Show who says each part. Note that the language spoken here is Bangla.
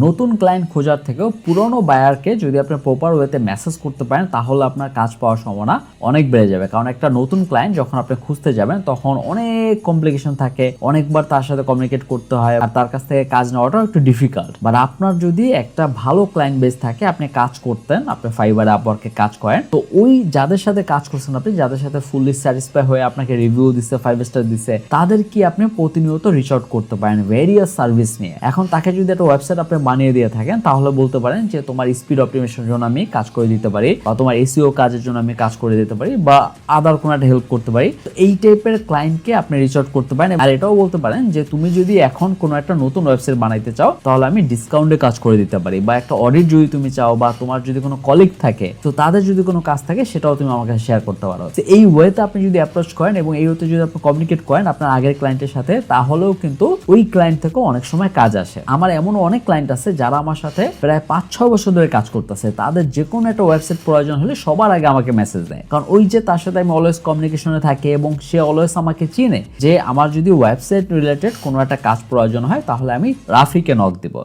Speaker 1: নতুন ক্লায়েন্ট খোঁজার থেকেও পুরনো বায়ারকে যদি আপনি প্রপার ওয়েতে মেসেজ করতে পারেন, তাহলে আপনার কাজ পাওয়ার সম্ভাবনা অনেক বেড়ে যাবে। কারণ একটা নতুন ক্লায়েন্ট যখন আপনি খুঁজতে যাবেন, তখন অনেক কমপ্লিকেশন থাকে। অনেকবার তার সাথে কমিউনিকেট করতে হয় আর তার কাছ থেকে কাজ নেওয়াটাও একটু ডিফিকাল্ট বাট আপনার যদি একটা ভালো ক্লায়েন্ট বেস থাকে, আপনি কাজ করতেন, আপনি ফাইবার আপওয়ার্কে কাজ করেন, তো ওই যাদের সাথে কাজ করছেন আপনি, যাদের সাথে ফুললি স্যাটিসফাই হয়ে আপনাকে রিভিউ দিচ্ছে ফাইভ স্টার দিচ্ছে তাদের কি আপনি প্রতিনিয়ত রিচ আউট করতে পারেন ভেরিয়াস সার্ভিস নিয়ে? এখন তাকে যদি একটা ওয়েবসাইট আপনি বানিয়ে দিয়ে থাকেন, তাহলে বলতে পারেন যে তোমার স্পিড অপটিমেশনের জন্য আমি কাজ করে দিতে পারি বা তোমার এসিও কাজের জন্য আমি কাজ করে দিতে পারি বা আদার কোনো একটা হেল্প করতে পারি। তো এই টাইপের ক্লায়েন্টকে আপনি রিচ আউট করতে পারেন আর এটাও বলতে পারেন যে তুমি যদি এখন কোনো একটা নতুন ওয়েবসাইট বানাইতে চাও, তাহলে আমি ডিসকাউন্টে কাজ করে দিতে পারি বা একটা অডিট যদি তুমি চাও বা তোমার যদি কোনো কলিগ থাকে, তো তাদের যদি কোনো কাজ থাকে সেটাও তুমি আমাকে শেয়ার করতে পারো। তো এই ওয়েতে আপনি যদি অ্যাপ্রোচ করেন এবং এই ওয়েতে যদি আপনি কমিউনিকেট করেন আপনার আগের ক্লায়েন্টের সাথে, তাহলেও কিন্তু ওই ক্লায়েন্ট থেকেও অনেক সময় কাজ আসে। আমার এমন অনেক ক্লায়েন্ট আছে যারা আমার সাথে প্রায় পাঁচ ছয় বছর ধরে কাজ করতেছে। তাদের যে কোনো একটা ওয়েবসাইট প্রয়োজন হলে সবার আগে আমাকে মেসেজ দেয়। কারণ ওই যে তার সাথে আমি অলওয়েজ কমিউনিকেশনে থাকি এবং সে অলওয়েজ আমাকে চিনে যে আমার যদি ওয়েবসাইট রিলেটেড কোনো একটা কাজ প্রয়োজন হয়, তাহলে আমি রাফিকে নক দিব।